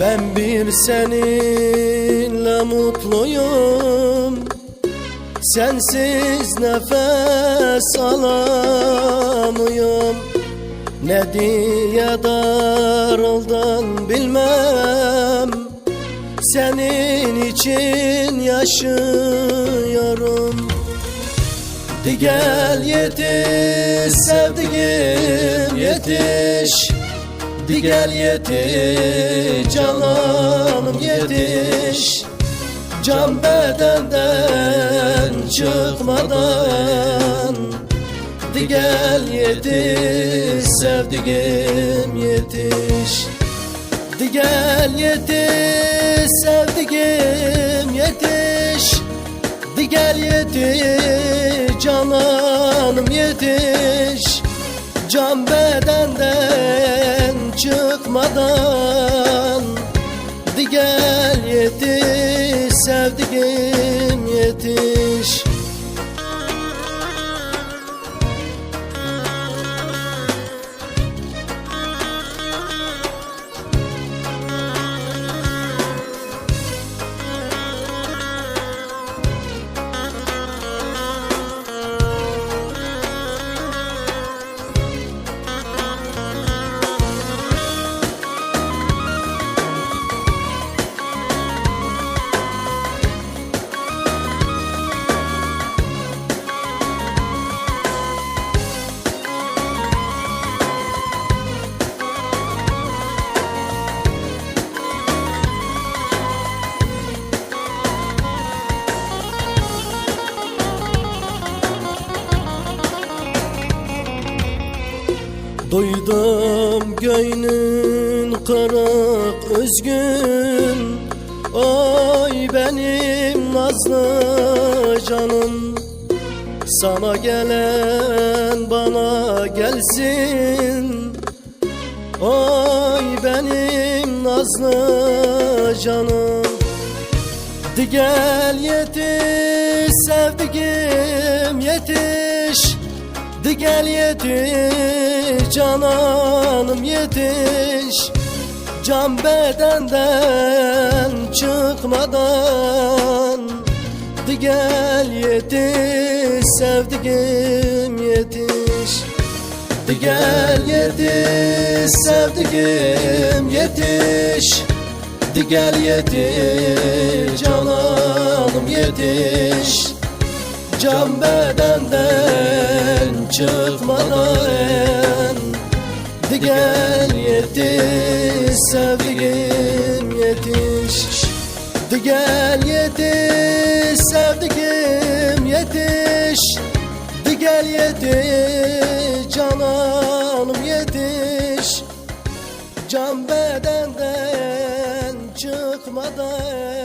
Ben bir seninle mutluyum. Sensiz nefes alamıyorum. Ne diye darıldın bilmem. Senin için yaşıyorum. Di gel yetiş sevdiğim yetiş Di gel yetiş cananım yetiş. Can bedenden çıkmadan. Di gel yetiş sevdiğim yetiş. Di gel yetiş sevdiğim yetiş. Di gel yetiş cananım yetiş. Can bedenden çıkmadan Di gel yetiş sevdiğim Duydum göynün kırık üzgün. Oy benim nazlı canım. Sana gelen bana gelsin. Oy benim nazlı canım. Di gel yetiş sevdiğim yetiş Di gel yetiş cananım yetiş. Can bedenden çıkmadan. Di gel yetiş sevdiğim yetiş. Di gel yetiş sevdiğim yetiş. Di gel yetiş cananım yetiş Can bedenden çıkmadan Di gel yetiş sevdiğim yetiş. Di gel yetiş sevdiğim yetiş. Di gel yetiş cananım yetiş. Can bedenden çıkmadan